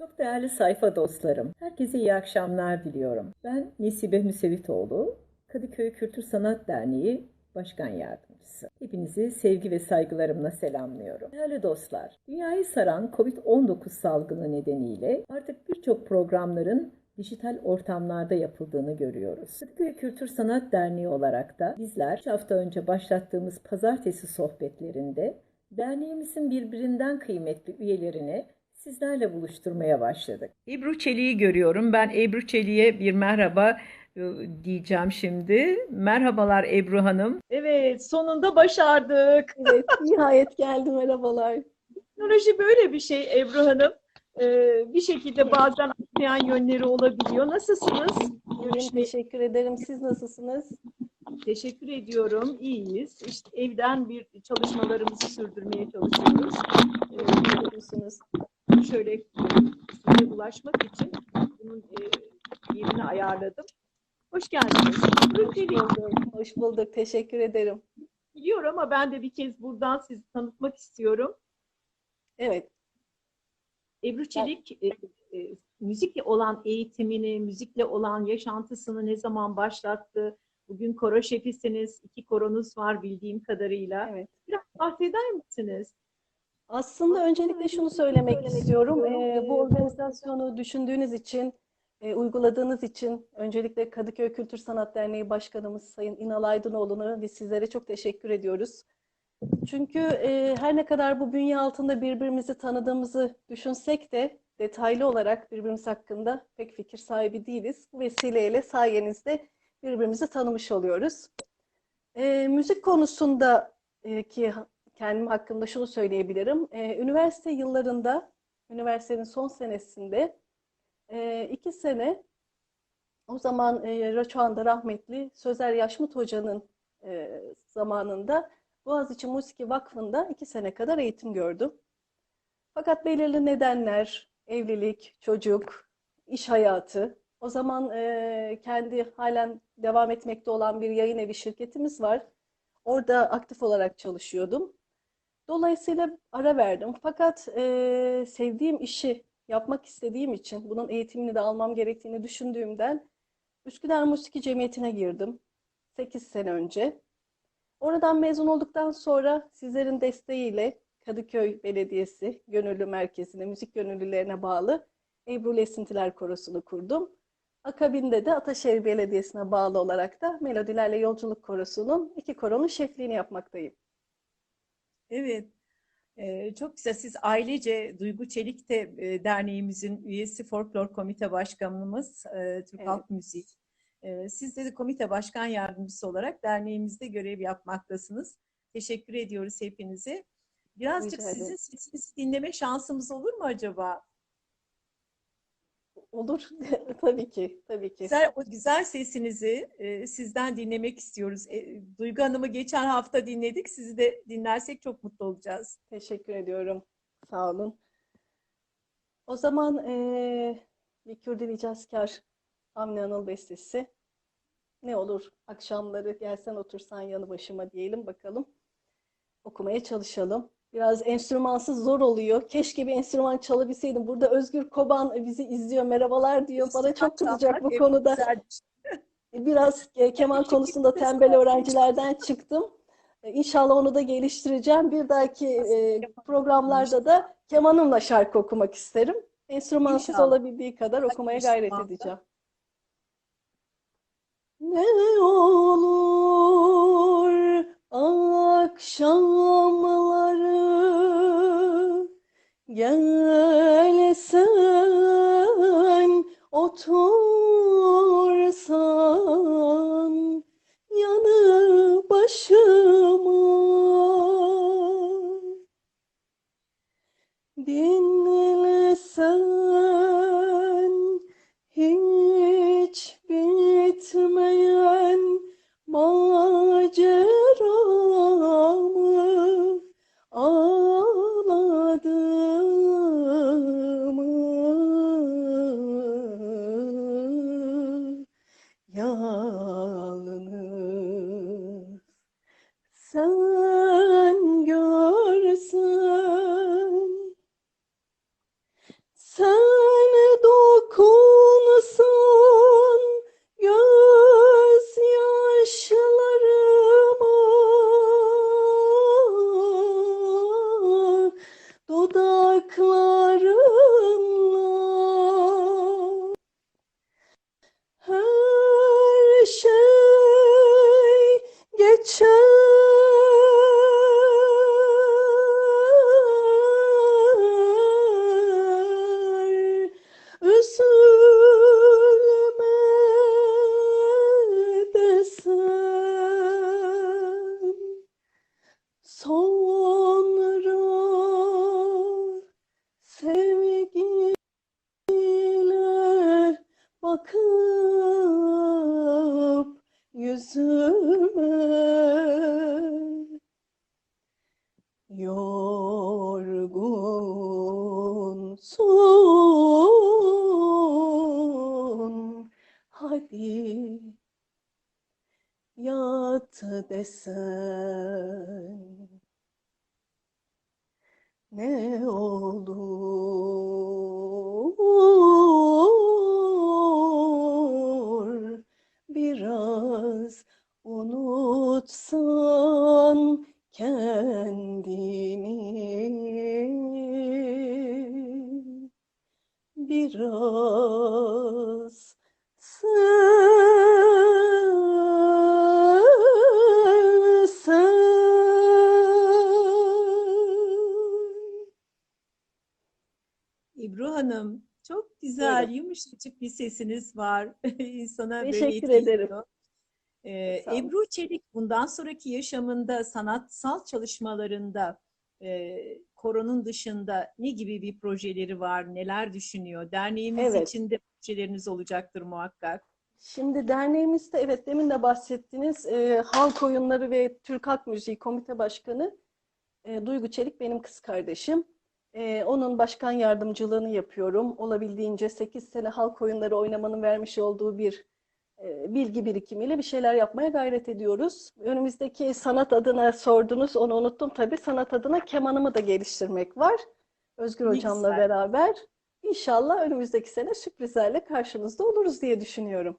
Çok değerli sayfa dostlarım, herkese iyi akşamlar diliyorum. Ben Nesibe Müsevitoğlu, Kadıköy Kültür Sanat Derneği Başkan Yardımcısı. Hepinizi sevgi ve saygılarımla selamlıyorum. Değerli dostlar, dünyayı saran COVID-19 salgını nedeniyle artık birçok programların dijital ortamlarda yapıldığını görüyoruz. Kadıköy Kültür Sanat Derneği olarak da bizler 3 hafta önce başlattığımız pazartesi sohbetlerinde derneğimizin birbirinden kıymetli üyelerini sizlerle buluşturmaya başladık. Ebru Çelik'i görüyorum. Ben Ebru Çelik'e bir merhaba e, diyeceğim şimdi. Merhabalar Ebru Hanım. Evet, sonunda başardık. Evet, nihayet geldi merhabalar. Teknoloji böyle bir şey Ebru Hanım. Ee, bir şekilde bazen atlayan yönleri olabiliyor. Nasılsınız? Görüşmeyi teşekkür ederim. Siz nasılsınız? teşekkür ediyorum. İyiyiz. İşte evden bir çalışmalarımızı sürdürmeye çalışıyoruz. Ee. Şöyle size ulaşmak için bunun e, yerini ayarladım. Hoş geldiniz. Hoş bulduk. Hoş bulduk. Teşekkür ederim. biliyor ama ben de bir kez buradan sizi tanıtmak istiyorum. Evet, Ebru Çelik e, e, müzikle olan eğitimini, müzikle olan yaşantısını ne zaman başlattı? Bugün koro şefisiniz, iki koronuz var bildiğim kadarıyla. evet. Biraz bahseder misiniz? Aslında öncelikle şunu söylemek istiyorum. Ee, bu organizasyonu düşündüğünüz için, e, uyguladığınız için öncelikle Kadıköy Kültür Sanat Derneği Başkanımız Sayın İnal Aydınoğlu'na biz sizlere çok teşekkür ediyoruz. Çünkü e, her ne kadar bu bünye altında birbirimizi tanıdığımızı düşünsek de detaylı olarak birbirimiz hakkında pek fikir sahibi değiliz. Bu vesileyle sayenizde birbirimizi tanımış oluyoruz. E, müzik konusunda e, ki kendim hakkında şunu söyleyebilirim. Ee, üniversite yıllarında, üniversitenin son senesinde e, iki sene o zaman e, şu anda rahmetli Sözer Yaşmut Hoca'nın e, zamanında Boğaziçi Musiki Vakfı'nda iki sene kadar eğitim gördüm. Fakat belirli nedenler, evlilik, çocuk, iş hayatı, o zaman e, kendi halen devam etmekte olan bir yayın evi şirketimiz var. Orada aktif olarak çalışıyordum. Dolayısıyla ara verdim. Fakat e, sevdiğim işi yapmak istediğim için, bunun eğitimini de almam gerektiğini düşündüğümden Üsküdar Musiki Cemiyeti'ne girdim. 8 sene önce. Oradan mezun olduktan sonra sizlerin desteğiyle Kadıköy Belediyesi Gönüllü Merkezi'ne, müzik gönüllülerine bağlı Ebru Esintiler Korosu'nu kurdum. Akabinde de Ataşehir Belediyesi'ne bağlı olarak da Melodilerle Yolculuk Korosu'nun iki koronun şefliğini yapmaktayım. Evet. Ee, çok güzel. Siz ailece Duygu Çelik de e, derneğimizin üyesi, folklor komite başkanımız, e, Türk Evet. Halk Müziği. E, siz de komite başkan yardımcısı olarak derneğimizde görev yapmaktasınız. Teşekkür ediyoruz hepinize. Birazcık sizin sesinizi dinleme şansımız olur mu acaba? Olur. Tabii ki, tabii ki. Güzel, o güzel sesinizi e, sizden dinlemek istiyoruz. E, Duygu Hanım'ı geçen hafta dinledik. Sizi de dinlersek çok mutlu olacağız. Teşekkür ediyorum. Sağ olun. O zaman eee bir Kürdili Cazkar Hamle Anıl bestesi. Ne olur akşamları gelsen otursan yanı başıma diyelim bakalım. Okumaya çalışalım. Biraz enstrümansız zor oluyor. Keşke bir enstrüman çalabilseydim. Burada Özgür Koban bizi izliyor. Merhabalar diyor. Bana çok kızacak bu konuda. güzel. Biraz e, keman konusunda tembel öğrencilerden çıktım. E, İnşallah onu da geliştireceğim. Bir dahaki e, programlarda da kemanımla şarkı okumak isterim. Enstrümansız İnşallah. olabildiği kadar okumaya gayret edeceğim. Ne olur akşamları gelsen otursan yanı başıma. Dinlesen hiç bitmeyen maceramı hadi yat desen ne olur biraz unutsan kendini. Biraz Ebru Hanım, çok güzel, Buyurun. yumuşacık bir sesiniz var. İnsana böyle Teşekkür etki ederim. ediyor. Ee. Ebru Çelik bundan sonraki yaşamında, sanatsal çalışmalarında e, koronun dışında ne gibi bir projeleri var, neler düşünüyor? Derneğimiz Evet. için de projeleriniz olacaktır muhakkak. Şimdi derneğimizde evet demin de bahsettiğiniz e, halk oyunları ve Türk Halk Müziği Komite Başkanı e, Duygu Çelik benim kız kardeşim. E, onun başkan yardımcılığını yapıyorum. Olabildiğince 8 sene halk oyunları oynamanın vermiş olduğu bir bilgi birikimiyle bir şeyler yapmaya gayret ediyoruz. Önümüzdeki sanat adına sordunuz, onu unuttum tabii. Sanat adına kemanımı da geliştirmek var. Özgür Ne hocamla güzel. beraber. İnşallah önümüzdeki sene sürprizlerle karşınızda oluruz diye düşünüyorum.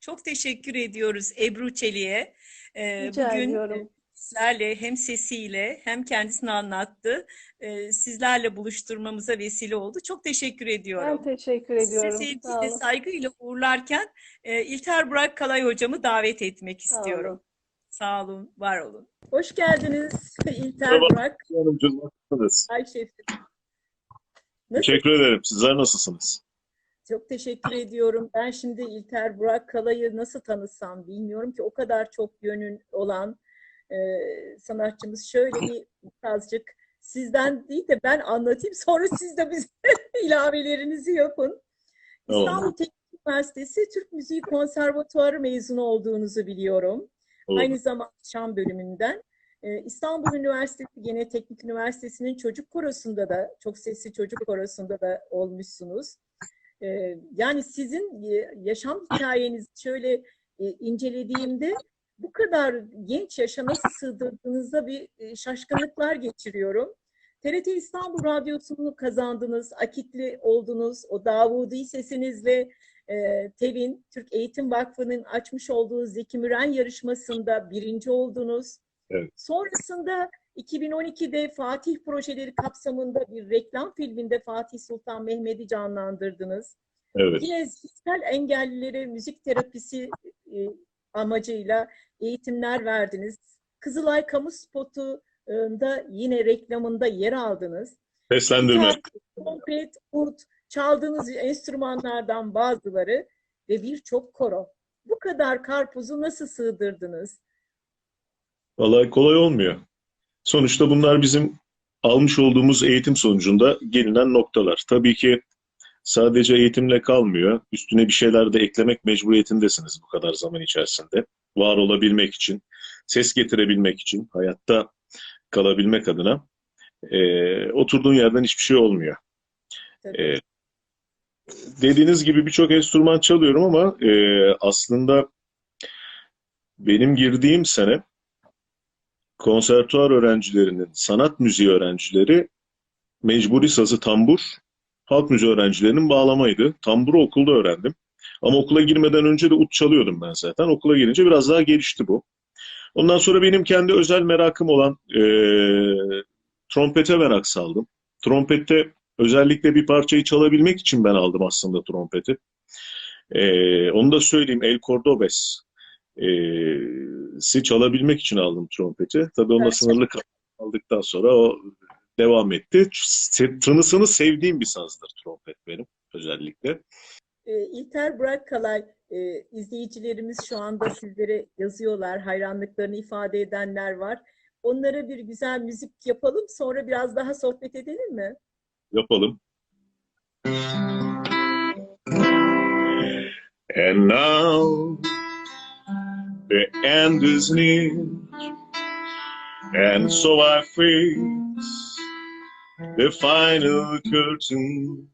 Çok teşekkür ediyoruz Ebru Çelik'e. Ee, Rica bugün ediyorum. Sizlerle hem sesiyle hem kendisini anlattı. Ee, sizlerle buluşturmamıza vesile oldu. Çok teşekkür ediyorum. Ben teşekkür Size ediyorum. Sağ sevgiyle, saygıyla uğurlarken e, İlter Burak Kalay hocamı davet etmek Sağ istiyorum. olun. Sağ olun, var olun. Hoş geldiniz İlter Merhaba. Burak. Nasılsınız? Ayşe. Nasıl? Teşekkür ederim. Sizler nasılsınız? Çok teşekkür ediyorum. Ben şimdi İlter Burak Kalay'ı nasıl tanısam bilmiyorum ki o kadar çok yönün olan e, sanatçımız. Şöyle bir birazcık sizden değil de ben anlatayım. Sonra siz de bize ilavelerinizi yapın. İstanbul Teknik Üniversitesi Türk Müziği Konservatuarı mezunu olduğunuzu biliyorum. Olur. Aynı zamanda şan bölümünden. Ee, İstanbul Üniversitesi Gene Teknik Üniversitesi'nin çocuk korosunda da, çok sesli çocuk korosunda da olmuşsunuz. Ee, yani sizin e, yaşam hikayenizi şöyle e, incelediğimde bu kadar genç yaşa nasıl sığdırdığınızda bir e, şaşkınlıklar geçiriyorum. TRT İstanbul Radyosu'nu kazandınız, akitli oldunuz, o Davudi sesinizle e, TEV'in, Türk Eğitim Vakfı'nın açmış olduğu Zeki Müren yarışmasında birinci oldunuz. Evet. Sonrasında 2012'de Fatih projeleri kapsamında bir reklam filminde Fatih Sultan Mehmet'i canlandırdınız. Evet. Yine zihinsel engellilere müzik terapisi e, amacıyla eğitimler verdiniz. Kızılay Kamu Spotu'nda yine reklamında yer aldınız. Seslendirme. Trompet, ut, çaldığınız enstrümanlardan bazıları ve birçok koro. Bu kadar karpuzu nasıl sığdırdınız? Vallahi kolay olmuyor. Sonuçta bunlar bizim almış olduğumuz eğitim sonucunda gelinen noktalar. Tabii ki sadece eğitimle kalmıyor. Üstüne bir şeyler de eklemek mecburiyetindesiniz bu kadar zaman içerisinde. Var olabilmek için, ses getirebilmek için, hayatta kalabilmek adına. Ee, oturduğun yerden hiçbir şey olmuyor. Tabii. Ee, dediğiniz gibi birçok enstrüman çalıyorum ama e, aslında benim girdiğim sene konservatuar öğrencilerinin, sanat müziği öğrencileri mecburi sazı tambur, halk müziği öğrencilerinin bağlamaydı. Tamburu okulda öğrendim. Ama okula girmeden önce de ut çalıyordum ben zaten. Okula girince biraz daha gelişti bu. Ondan sonra benim kendi özel merakım olan e, trompete merak saldım. Trompette özellikle bir parçayı çalabilmek için ben aldım aslında trompeti. E, onu da söyleyeyim El Cordobes e, si çalabilmek için aldım trompeti. Tabii onunla Evet. sınırlı kaldıktan sonra o devam etti. Tınısını sevdiğim bir sazdır trompet benim özellikle. Ee, İlter Burak Kalay, e, izleyicilerimiz şu anda sizlere yazıyorlar, hayranlıklarını ifade edenler var. Onlara bir güzel müzik yapalım, sonra biraz daha sohbet edelim mi? Yapalım. And now the end is near, and so I face the final curtain.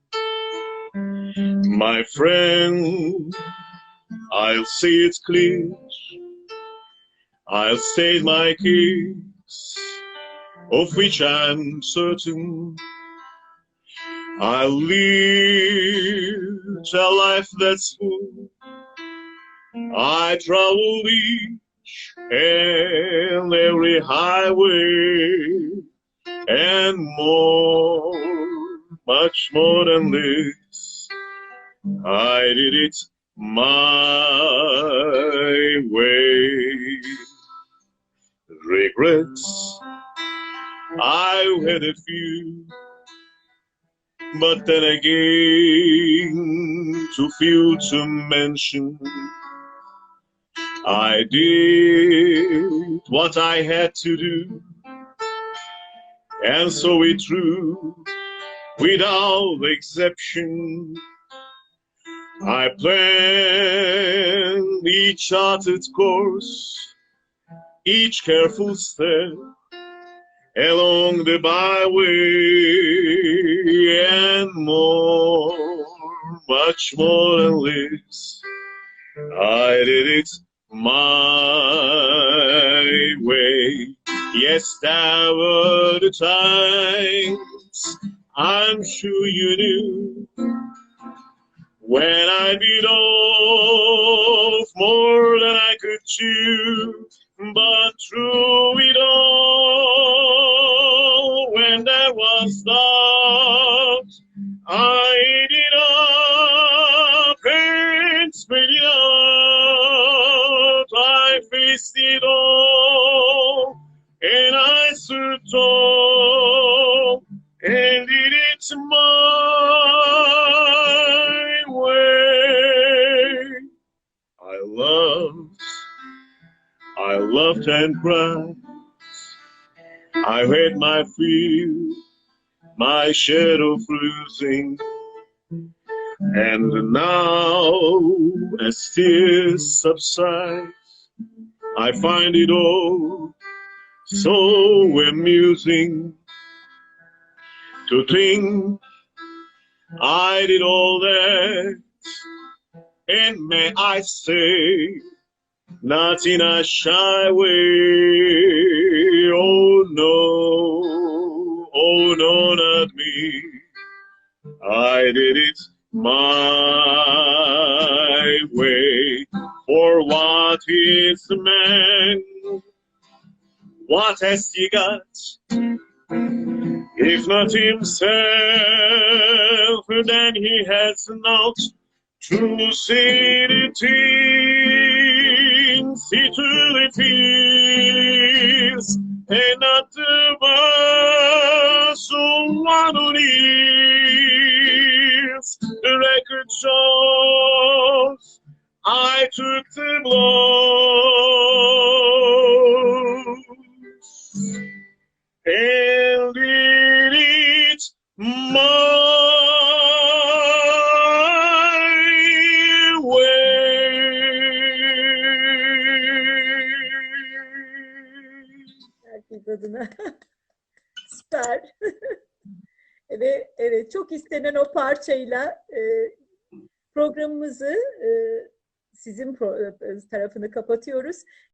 My friend, I'll see it clear. I'll state my case, of which I'm certain. I'll live a life that's full. I travel each and every highway and more, much more than this. I did it my way. Regrets, I had a few, but then again, too few to mention. I did what I had to do, and so it true, without exception. I planned each charted course, each careful step along the byway, and more, much more than this. I did it my way. Yes, there were the times I'm sure you knew when I bit off more than I could chew. But through Loved and cried. I had my fill, my shadow losing. And now, as tears subside, I find it all so amusing to think I did all that, and may I say, not in a shy way. Oh no, oh no, not me. I did it my way. For what is man? What has he got? If not himself, then he has not to see he and not someone who needs. The record shows I took the blows parçayla e, programımızı e, sizin pro- e, tarafını kapatıyoruz.